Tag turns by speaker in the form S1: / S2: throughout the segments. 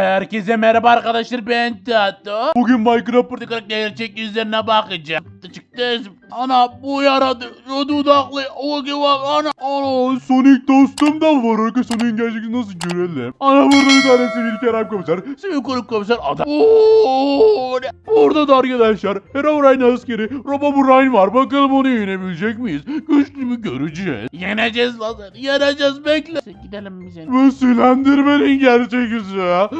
S1: Herkese merhaba arkadaşlar ben Tato. Bugün Minecraft Portakal gerçek yüzlerine bakacağım. Çıktı çıktı. Ana bu yaradı. Şu dudaklı. O gibi ana. Ana Sonic dostum da var. Arka Sonic'in gerçek nasıl görelim. Ana burada bir tane sivil Kerem komiser. Sivil konuk komiser adam. Oo, ne- Burada da arkadaşlar Herobrine askeri Robobrine var. Bakalım onu yenebilecek miyiz? Güçlü mü göreceğiz. Yeneceğiz lazer. Yeneceğiz bekle. Gidelim bize. Bu Slenderman'in gerçek yüzü. Ana.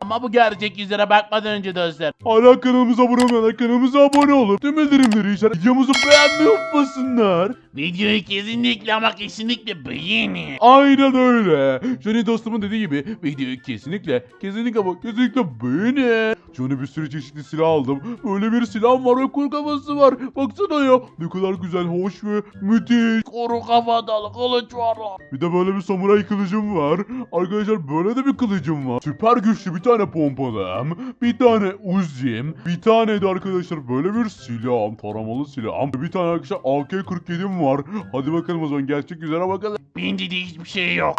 S1: Ama bu gerçek yüzlere bakmadan önce dostlar. Hala kanalımıza abone olmayan kanalımıza abone olup tüm bildirimleri işaret videomuzu beğenmeyi unutmasınlar. Videoyu kesinlikle ama kesinlikle beğenin. Aynen öyle. Johnny dostumun dediği gibi videoyu kesinlikle kesinlikle ama kesinlikle beğenin. Johnny bir sürü çeşitli silah aldım. Böyle bir silah var ve kuru kafası var. Baksana ya ne kadar güzel, hoş ve müthiş. Kuru kafadalı kılıç var. Bir de böyle bir samuray kılıcım var. Arkadaşlar böyle de bir kılıcım var. Süper güçlü bir tane pompalım. Bir tane uzim. Bir tane de arkadaşlar böyle bir silahım. Taramalı silahım. Bir tane arkadaşlar AK-47'm var. Hadi bakalım o zaman gerçek yüzüne bakalım. Bende de hiçbir şey yok.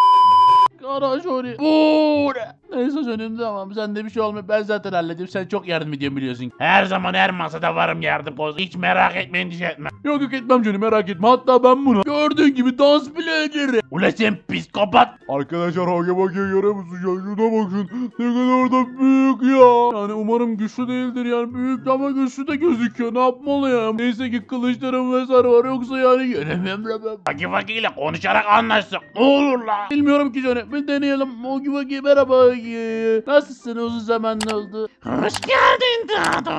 S1: Kara Johnny. Ne? Neyse Johnny'm tamam. Sende bir şey olmuyor. Ben zaten halledeyim. Sen çok yardım ediyorsun biliyorsun. Her zaman her masada varım yardım koz. Hiç merak etme endişe etme. Yok yok etmem Johnny merak etme. Hatta ben bunu gördüğün gibi dans bile ederim. Ula sen psikopat. Arkadaşlar Hage Bage'ye görüyor musun? Ya şuna bakın. Ne kadar da büyük ya. Yani umarım güçlü değildir yani. Büyük ama güçlü de gözüküyor. Ne yapmalıyım? Neyse ki kılıçlarım vesaire var. Yoksa yani yenemem la ben. Hagi Bagi ile konuşarak anlaştık. Ne olur la. Bilmiyorum ki Johnny. Bir deneyelim. Hagi Bagi merhaba Hagi. Nasılsın? Uzun zaman oldu. Hoş geldin Dado.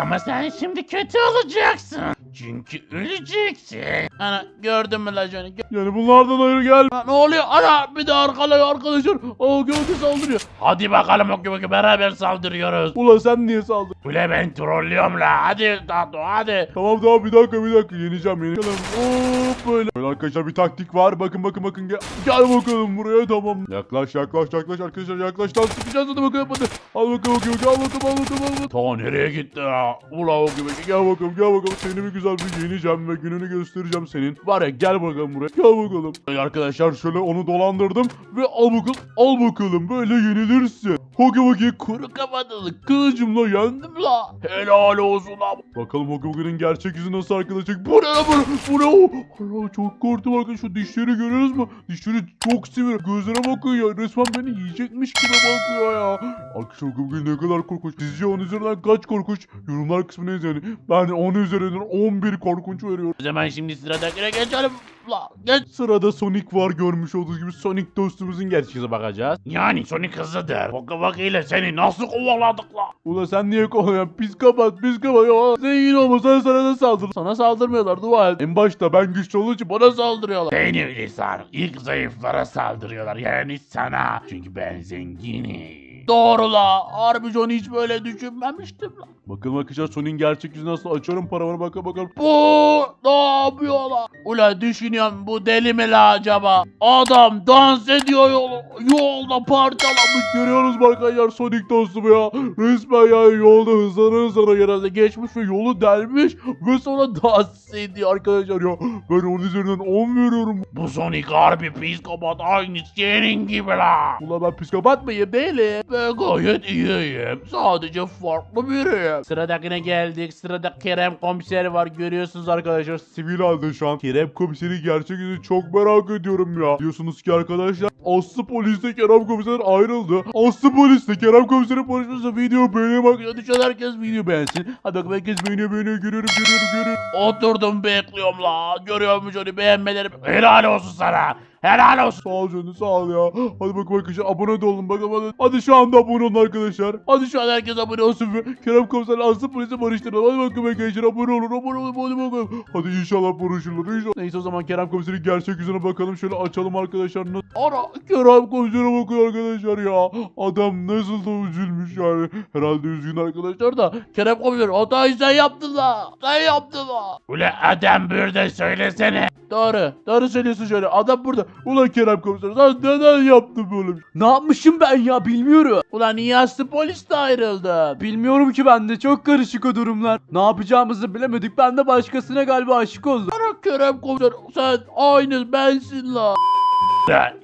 S1: Ama sen şimdi kötü olacaksın. Çünkü öleceksin. Ana gördün mü la Johnny? Yani bunlardan hayır gel. ne oluyor? Ana bir de arkalıyor arkadaşlar. Aa gövde saldırıyor. Hadi bakalım Bagi beraber saldırıyoruz. Ula sen niye saldırdın? Ula ben trollüyorum la. Hadi Dado hadi. Tamam tamam bir dakika bir dakika yeneceğim yeneceğim. Hop böyle. Böyle arkadaşlar bir taktik var. Bakın bakın bakın gel. Gel bakalım buraya tamam. Yaklaş yaklaş yaklaş arkadaşlar yaklaş. Lan sıkacağız hadi bakalım hadi. Al bakalım bakalım gel bakalım al bakalım al bakalım. Ta nereye gitti ya? Ula bakayım gel bakalım gel bakalım. Seni bir güzel bir yeneceğim ve gününü göstereceğim senin. Var ya gel bakalım buraya. Gel bakalım. Arkadaşlar şöyle onu dolandırdım ve al bakalım al bakalım böyle yenilirsin. Hoki Hoki kuru kafalı kılıcımla yendim la. Helal olsun la. Bakalım Hoki Hoki'nin gerçek yüzü nasıl arkadaşlar. Bu ne la bu? Bu ne? Allah çok korktum arkadaşlar. Şu dişleri görüyoruz mu? Dişleri çok sivri. Gözlere bakın ya. Resmen beni yiyecekmiş gibi bakıyor ya. Arkadaşlar Hoki Hoki ne kadar korkunç. Sizce 10 üzerinden kaç korkunç? Yorumlar kısmına yazın. Ben 10 üzerinden 11 korkunç veriyorum. O zaman şimdi sıradakine geçelim. La, geç. Sırada Sonic var görmüş olduğunuz gibi Sonic dostumuzun gerçeğine bakacağız. Yani Sonic hızlıdır. Boka Boka ile seni nasıl kovaladık la? Ula sen niye kovalıyorsun? Psikopat psikopat ya. Zengin olmasan sana da saldır. Sana saldırmıyorlar dua et. En başta ben güçlü olduğu için bana saldırıyorlar. Beni öyle sar. İlk zayıflara saldırıyorlar. Yani sana. Çünkü ben zenginim. Doğru la. Harbi John hiç böyle düşünmemiştim la. Bakalım arkadaşlar Sonic'in gerçek yüzü nasıl açıyorum paravanı bakalım bakalım. Bu ne yapıyor la? Ula düşünüyorum bu deli mi la acaba? Adam dans ediyor yolu. Yolda parçalamış. Görüyoruz mu arkadaşlar Sonic dostum ya. Resmen ya yolda hızlanı hızlanı genelde geçmiş ve yolu delmiş. Ve sonra dans ediyor arkadaşlar ya. Ben onun üzerinden 10 veriyorum. Bu Sonic harbi psikopat aynı senin gibi la. Ula ben psikopat mıyım değilim. Ben gayet iyiyim. Sadece farklı biriyim. Sıradakine geldik. Sırada Kerem komiser var. Görüyorsunuz arkadaşlar. Sivil halde şu an. Kerem komiseri gerçek yüzü çok merak ediyorum ya. Diyorsunuz ki arkadaşlar Aslı polisle Kerem komiser ayrıldı. Aslı polisle Kerem komiserin konuşması video beğenip bakıyor. Düşen herkes video beğensin. Hadi bakalım herkes beğeniyor beğeniyor görüyorum görüyorum görüyorum. Oturdum bekliyorum la. Görüyor musun onu beğenmeleri? Helal olsun sana. Helal olsun. Sağ ol canım sağ ol ya. Hadi bakalım arkadaşlar abone de olun bakalım hadi. Hadi şu anda abone olun arkadaşlar. Hadi şu an herkes abone olsun ve Kerem komiser Aslı polisi barıştıralım. Hadi bakalım arkadaşlar abone olun abone olun hadi bakalım. Hadi inşallah barışırlar inşallah. Neyse o zaman Kerem komiserin gerçek yüzüne bakalım. Şöyle açalım arkadaşlar. Ara Kerem komisere bakın arkadaşlar ya. Adam nasıl da üzülmüş yani. Herhalde üzgün arkadaşlar da. Kerem komiser hatayı sen yaptın la. Sen yaptın la. Ula adam burada söylesene. Doğru. Doğru söylüyorsun şöyle. Adam burada. Ulan Kerem komiser sen neden yaptın böyle bir şey?
S2: Ne yapmışım ben ya bilmiyorum.
S1: Ulan niye aslı polis de ayrıldı?
S2: Bilmiyorum ki ben de çok karışık o durumlar. Ne yapacağımızı bilemedik. Ben de başkasına galiba aşık oldum.
S1: Bana Kerem komiser sen aynı bensin la.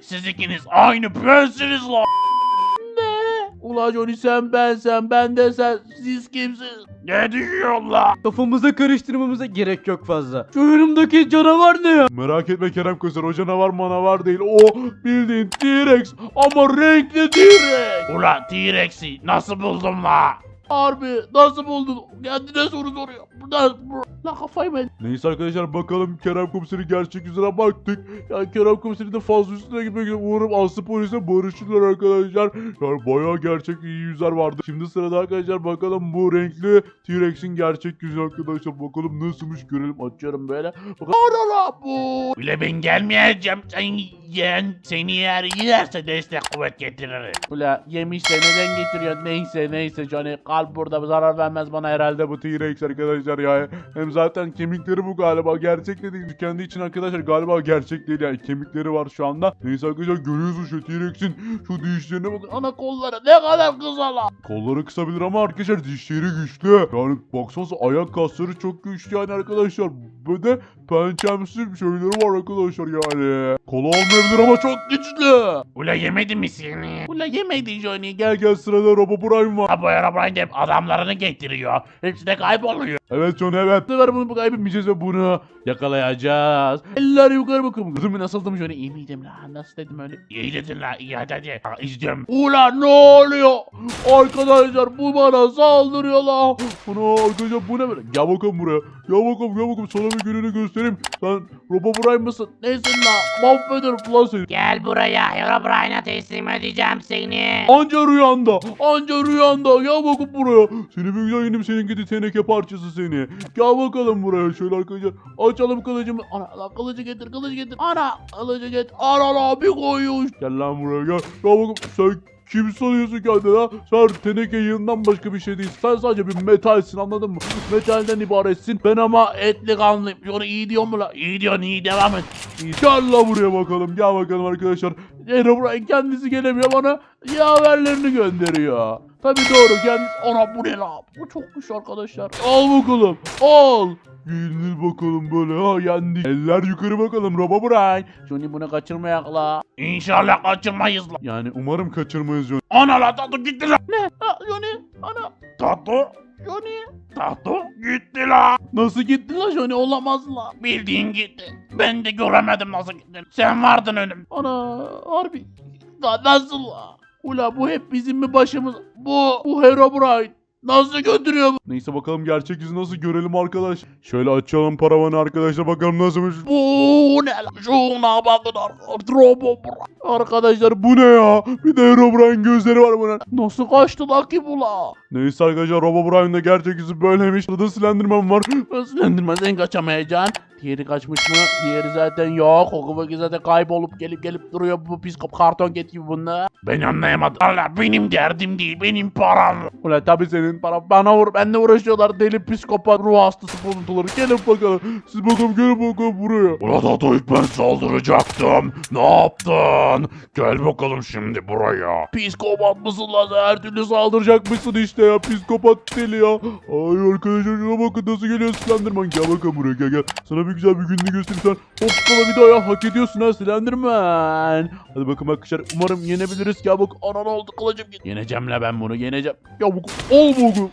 S1: Siz ikiniz aynı bensiniz la.
S3: Ula Johnny sen ben sen ben de sen siz kimsiniz? Ne diyorsun la?
S2: Kafamıza karıştırmamıza gerek yok fazla. Şu yanımdaki canavar ne ya?
S1: Merak etme Kerem Komiser o canavar manavar değil. O bildiğin T-Rex ama renkli T-Rex.
S3: Ula T-Rex'i nasıl buldun la? Harbi nasıl buldun? Kendine soru soruyor. Burada la kafayı mı?
S1: Neyse arkadaşlar bakalım Kerem Komiser'in gerçek yüzüne baktık. Yani Kerem Komiser'in de fazla üstüne gitmek için umarım Aslı polise barışırlar arkadaşlar. Yani bayağı gerçek iyi yüzler vardı. Şimdi sırada arkadaşlar bakalım bu renkli T-Rex'in gerçek yüzü arkadaşlar. Bakalım nasılmış görelim. Açıyorum böyle. Bakalım. Bu.
S3: Bile ben gelmeyeceğim. Sen yiyen seni yer yerse destek kuvvet getirir. Ula yemişse neden getiriyor? Neyse neyse Johnny kalp burada zarar vermez bana herhalde.
S1: Bu T-Rex arkadaşlar ya. Hem zaten kemikleri bu galiba. Gerçek de değil. Kendi için arkadaşlar galiba gerçek değil yani. Kemikleri var şu anda. Neyse arkadaşlar görüyorsunuz şu T-Rex'in şu dişlerine bakın.
S3: Ana kolları ne kadar kısa la.
S1: Kolları kısabilir ama arkadaşlar dişleri güçlü. Yani baksanıza ayak kasları çok güçlü yani arkadaşlar. Böyle pençemsi şeyleri var arkadaşlar yani. Kola olmayabilir ama çok güçlü.
S3: Ula yemedi mi seni? Ula yemedi Johnny.
S1: Gel gel sırada Robo Prime var.
S3: Ha bu arabayı hep adamlarını getiriyor. Hepsi de kayboluyor.
S1: Evet John evet.
S3: Bu sefer bunu kaybetmeyeceğiz ve bunu yakalayacağız. Eller yukarı bakın. Kızım nasıldım şöyle iyi miydim la? Nasıl dedim öyle? İyi dedin la iyi hadi hadi. Ha, izliyorum. Ula ne oluyor? Arkadaşlar bu bana saldırıyor la.
S1: Ana arkadaşlar bu ne böyle? Gel bakalım buraya. Gel bakalım gel bakalım sana bir gününü göstereyim. Sen Robo Prime mısın?
S3: Nesin la? Mahvederim lan seni.
S4: Gel buraya Herobrine'a teslim edeceğim seni.
S1: Anca rüyanda. Anca rüyanda. Gel bakın buraya. Seni bir güzel yenim senin gidi teneke parçası seni. Gel bakalım buraya. Şöyle arkadaşlar. Açalım kılıcımı.
S3: Ana la kılıcı getir kılıcı getir. Ana kılıcı getir. Ana la bir koyuyor.
S1: Gel lan buraya gel. Gel bakalım. Sen kim sanıyorsun kendini ha? Sen teneke yığından başka bir şey değilsin. Sen sadece bir metalsin anladın mı? Metalden ibaretsin.
S3: Ben ama etli kanlıyım. Şunu iyi diyor mu la? İyi diyorsun iyi devam et.
S1: İyi, Gel la buraya bakalım. Gel bakalım arkadaşlar.
S3: Herobrine kendisi gelemiyor bana yaverlerini gönderiyor. Tabi doğru kendisi. Ana bu ne la? Bu çokmuş arkadaşlar.
S1: Al bakalım. Al. Giyinir bakalım böyle ha yendik. Eller yukarı bakalım Robo Brian.
S3: Johnny bunu kaçırmayak la. İnşallah kaçırmayız la.
S1: Yani umarım kaçırmayız John.
S3: Ana la tatlı gitti la. Ne? Ha, Johnny. Ana. Tatlı. Johnny. Tatlı gitti la. Nasıl gitti la Johnny? Olamaz la. Bildiğin gitti. Ben de göremedim nasıl gitti. Sen vardın önüm. Ana harbi. Nasıl la? Ula bu hep bizim mi başımız? Bu, bu Herobrine. Nasıl götürüyor bu?
S1: Neyse bakalım gerçek yüzü nasıl görelim arkadaş. Şöyle açalım paravanı arkadaşlar bakalım nasılmış.
S3: Bu ne la? Şuna bakın arkadaşlar. Arkadaşlar bu
S1: ne ya? Bir de Herobrine gözleri var bunun.
S3: nasıl kaçtı la ki bu la?
S1: Neyse arkadaşlar Robo Brian'da gerçek yüzü böyleymiş. Burada Slenderman var.
S3: Slenderman sen kaçamayacaksın. Diğeri kaçmış mı? Diğeri zaten yok. O kıvırcık zaten kaybolup gelip gelip duruyor bu pis karton get gibi bunlar. Ben anlayamadım. Allah benim derdim değil benim param.
S1: Ulan tabi senin para bana vur.
S3: Benle uğraşıyorlar deli psikopat ruh hastası buluntuları.
S1: Gelin bakalım. Siz bakalım gelin bakalım buraya.
S3: Ulan ilk ben saldıracaktım. Ne yaptın? Gel bakalım şimdi buraya. Psikopat mısın lan? Her türlü
S1: Saldıracakmışsın işte ya psikopat deli ya. Ay arkadaşlar şuna bakın nasıl geliyor Slenderman. Gel bakalım buraya gel gel. Sana bir güzel bir gününü göstereyim sen. Hoppala bir daha ya hak ediyorsun ha Slenderman. Hadi bakın arkadaşlar umarım yenebiliriz. Gel bak ana ne oldu kılıcım.
S3: Yeneceğim la ben bunu yeneceğim.
S1: Ya bu ol bu.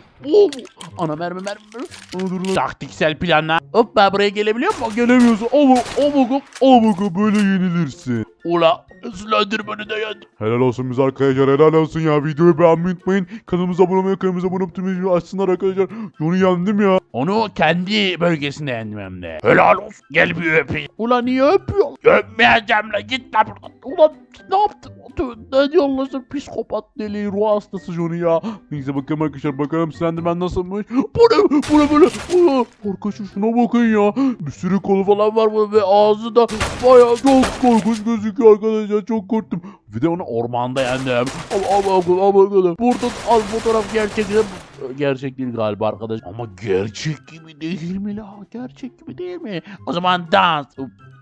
S3: Ana mermi mermi mermi.
S1: Dur lan.
S3: Taktiksel planla. Hop ben buraya gelebiliyor muyum?
S1: Gelemiyorsun. Bakalım. Al bakalım böyle yenilirsin.
S3: Ula Slenderman'ı da yendim.
S1: Helal olsun biz arkadaşlar helal olsun ya. Videoyu beğenmeyi unutmayın. Kanalımıza abone olmayı, kanalımıza abone olup tüm videoyu açsınlar arkadaşlar. Onu yendim ya.
S3: Onu kendi bölgesinde yendim hem de. Helal olsun. Gel bir öpeyim. Ula niye öpüyorsun? Öpmeyeceğim la git la buradan. Ulan ne yaptın? Lan sen psikopat deli ruh hastası Johnny ya.
S1: Neyse bakalım arkadaşlar bakalım Slenderman nasılmış.
S3: Bu ne? Bu ne böyle? Arkadaşlar şuna bakın ya. Bir sürü kolu falan var burada ve ağzı da bayağı çok korkunç gözüküyor arkadaşlar. Çok korktum. Bir de onu ormanda yendim. Al al fotoğraf gerçek. Gerçek değil galiba arkadaş. Ama gerçek gibi değil mi la? Gerçek gibi değil mi? O zaman dans.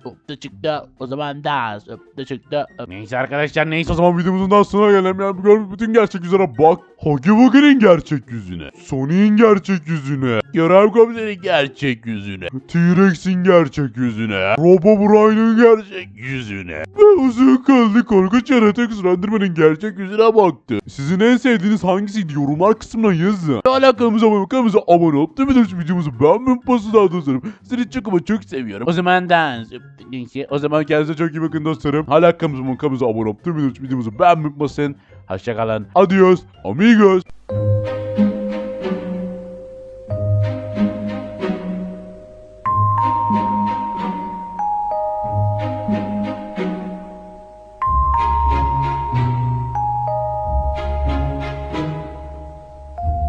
S3: Hop da çıktı. O zaman dans. Hop da çıktı. Hop. Neyse arkadaşlar neyse
S1: O zaman videomuzun daha sonuna gelelim. Yani bütün gerçek yüzlere bak. Huggy Wuggy'nin gerçek yüzüne, Sonic'in gerçek yüzüne,
S3: Kerem komiserin gerçek yüzüne.
S1: T-Rex'in gerçek yüzüne, Robobrine'in gerçek
S3: Yüzüne.
S1: ve uzun kaldı korkunç yaratık Slenderman'in gerçek yüzüne baktı. Sizin en sevdiğiniz hangisiydi yorumlar kısmına yazın. Alakamıza abone kanalımıza abone olup tüm videomuzu beğenmeyi basın dostlarım. Sizi çok ama çok seviyorum.
S3: O zaman dans.
S1: O zaman kendinize çok iyi bakın dostlarım. Hala kanalımıza abone olup tüm videomuzu beğenmeyi basın.
S3: Hoşçakalın.
S1: Adios amigos.